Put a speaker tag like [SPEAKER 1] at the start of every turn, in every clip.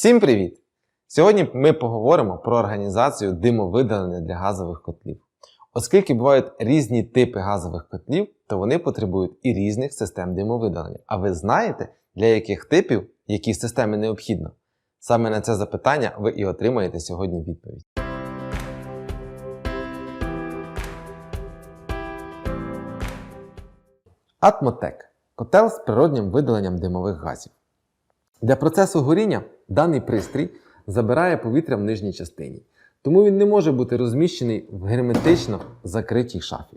[SPEAKER 1] Всім привіт! Сьогодні ми поговоримо про організацію димовидалення для газових котлів. Оскільки бувають різні типи газових котлів, то вони потребують і різних систем димовидалення. А ви знаєте, для яких типів які системи необхідно? Саме на це запитання ви і отримаєте сьогодні відповідь. Атмотек котел з природнім видаленням димових газів. Для процесу горіння даний пристрій забирає повітря в нижній частині, тому він не може бути розміщений в герметично закритій шафі.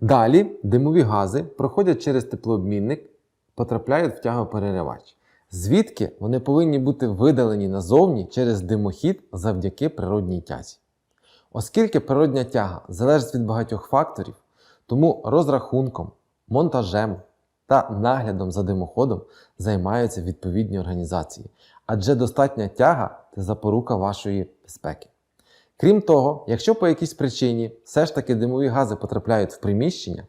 [SPEAKER 1] Далі димові гази проходять через теплообмінник, потрапляють в тягопереривач, звідки вони повинні бути видалені назовні через димохід завдяки природній тязі. Оскільки природня тяга залежить від багатьох факторів, тому розрахунком, монтажем та наглядом за димоходом займаються відповідні організації, адже достатня тяга це запорука вашої безпеки. Крім того, якщо по якійсь причині все ж таки димові гази потрапляють в приміщення,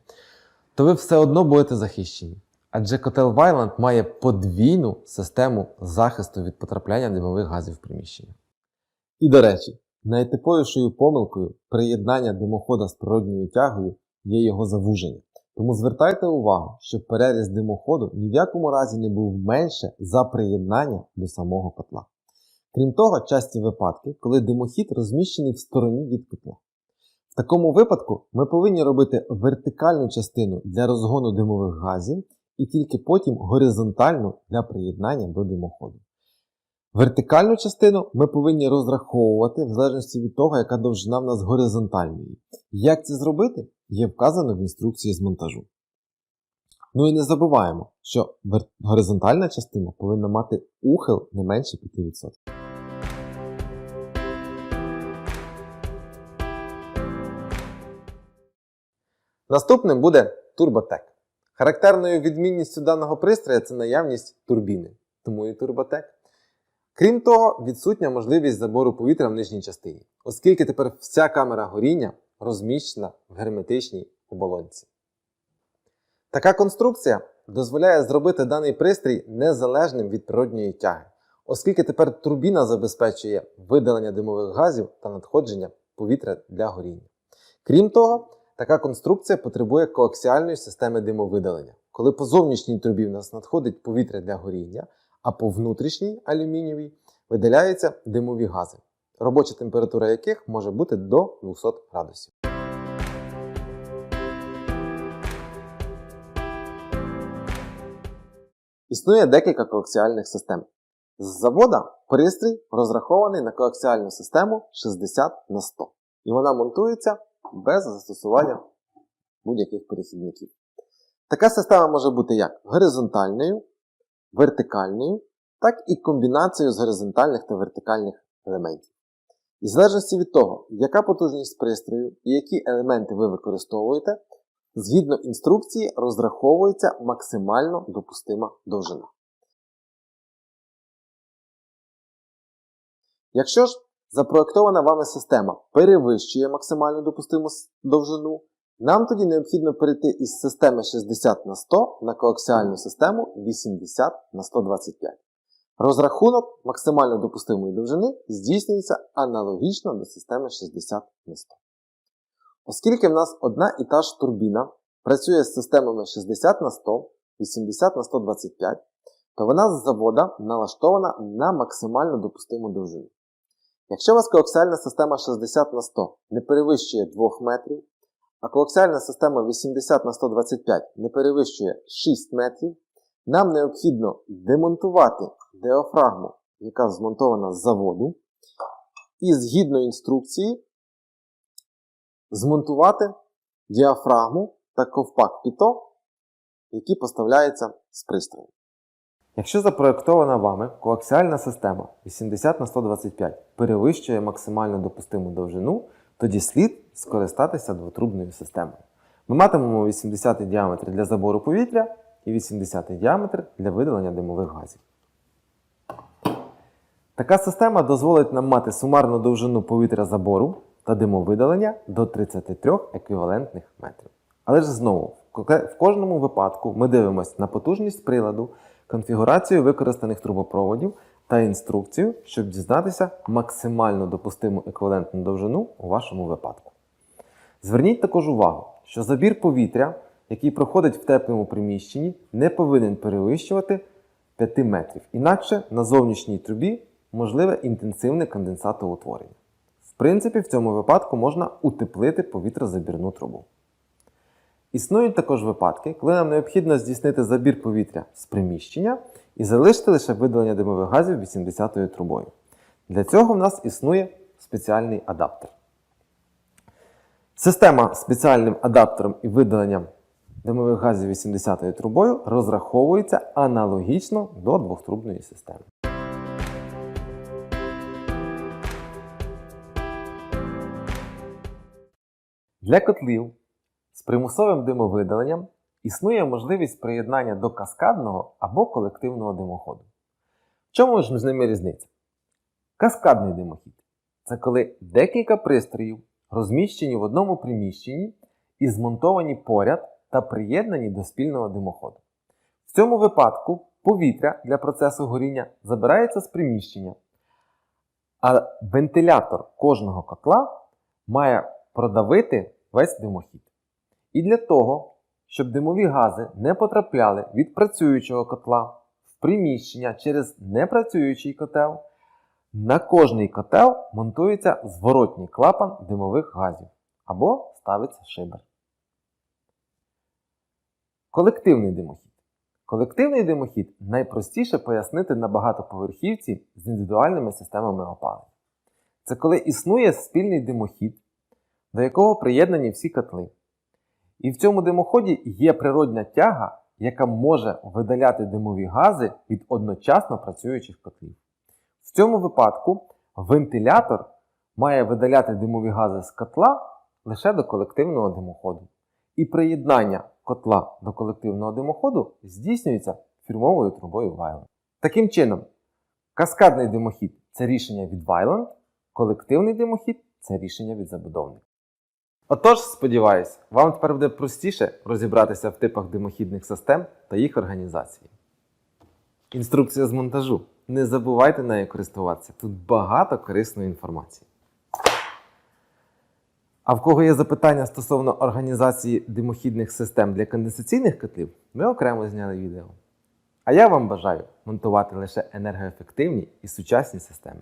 [SPEAKER 1] то ви все одно будете захищені. Адже котел Вайланд має подвійну систему захисту від потрапляння димових газів в приміщення. І до речі, найтиповішою помилкою приєднання димохода з природньою тягою є його завуження. Тому звертайте увагу, щоб переріз димоходу ні в якому разі не був менше за приєднання до самого котла. Крім того, часті випадки, коли димохід розміщений в стороні від котла. В такому випадку ми повинні робити вертикальну частину для розгону димових газів і тільки потім горизонтальну для приєднання до димоходу. Вертикальну частину ми повинні розраховувати в залежності від того, яка довжина в нас горизонтальної. Як це зробити, є вказано в інструкції з монтажу. Ну і не забуваємо, що горизонтальна частина повинна мати ухил не менше 5%. Наступним буде турботек. Характерною відмінністю даного пристрою це наявність турбіни, тому і турботек. Крім того, відсутня можливість забору повітря в нижній частині, оскільки тепер вся камера горіння розміщена в герметичній оболонці. Така конструкція дозволяє зробити даний пристрій незалежним від природньої тяги, оскільки тепер турбіна забезпечує видалення димових газів та надходження повітря для горіння. Крім того, така конструкція потребує коаксіальної системи димовидалення, коли по зовнішній трубі в нас надходить повітря для горіння, а по внутрішній алюмінієвій видаляються димові гази, робоча температура яких може бути до 200 градусів. Існує декілька коаксіальних систем. З завода пристрій розрахований на коаксіальну систему 60 на 100 і вона монтується без застосування будь-яких перехідників. Така система може бути як горизонтальною, вертикальною, так і комбінацією з горизонтальних та вертикальних елементів. І в залежності від того, яка потужність пристрою і які елементи ви використовуєте, згідно інструкції розраховується максимально допустима довжина. Якщо ж запроектована вами система перевищує максимально допустиму довжину, нам тоді необхідно перейти із системи 60 на 100 на коаксіальну систему 80 на 125. Розрахунок максимально допустимої довжини здійснюється аналогічно до системи 60 на 100. Оскільки в нас одна і та ж турбіна працює з системами 60 на 100, 80 на 125, то вона з завода налаштована на максимально допустиму довжину. Якщо у вас коаксіальна система 60 на 100 не перевищує 2 метрів, а коаксіальна система 80 на 125 не перевищує 6 метрів, нам необхідно демонтувати діафрагму, яка змонтована з заводу, і згідно інструкції змонтувати діафрагму та ковпак піто, які поставляються з пристрою. Якщо запроєктована вами коаксіальна система 80 на 125 перевищує максимально допустиму довжину, тоді слід скористатися двотрубною системою. Ми матимемо 80 діаметр для забору повітря і 80 діаметр для видалення димових газів. Така система дозволить нам мати сумарну довжину повітря забору та димовидалення до 33 еквівалентних метрів. Але ж знову, в кожному випадку ми дивимося на потужність приладу, конфігурацію використаних трубопроводів, та інструкцію, щоб дізнатися максимально допустиму еквівалентну довжину у вашому випадку. Зверніть також увагу, що забір повітря, який проходить в теплому приміщенні, не повинен перевищувати 5 метрів. Інакше на зовнішній трубі можливе інтенсивне конденсатоутворення. В принципі, в цьому випадку можна утеплити повітрозабірну трубу. Існують також випадки, коли нам необхідно здійснити забір повітря з приміщення і залишити лише видалення димових газів 80-ю трубою. Для цього в нас існує спеціальний адаптер. Система спеціальним адаптером і видаленням димових газів 80-ю трубою розраховується аналогічно до двохтрубної системи. Для котлів з примусовим димовидаленням існує можливість приєднання до каскадного або колективного димоходу. В чому ж між ними різниця? Каскадний димохід це коли декілька пристроїв розміщені в одному приміщенні і змонтовані поряд та приєднані до спільного димоходу. В цьому випадку повітря для процесу горіння забирається з приміщення, а вентилятор кожного котла має продавити весь димохід. І для того, щоб димові гази не потрапляли від працюючого котла в приміщення через непрацюючий котел, на кожний котел монтується зворотній клапан димових газів або ставиться шибер. Колективний димохід. Колективний димохід найпростіше пояснити на багатоповерхівці з індивідуальними системами опалення. Це коли існує спільний димохід, до якого приєднані всі котли. І в цьому димоході є природня тяга, яка може видаляти димові гази від одночасно працюючих котлів. В цьому випадку вентилятор має видаляти димові гази з котла лише до колективного димоходу. І приєднання котла до колективного димоходу здійснюється фірмовою трубою Вайланд. Таким чином, каскадний димохід це рішення від Вайланд, колективний димохід це рішення від забудовника. Отож, сподіваюсь, вам тепер буде простіше розібратися в типах димохідних систем та їх організації. Інструкція з монтажу. Не забувайте нею користуватися. Тут багато корисної інформації. А в кого є запитання стосовно організації димохідних систем для конденсаційних котлів, ми окремо зняли відео. А я вам бажаю монтувати лише енергоефективні і сучасні системи.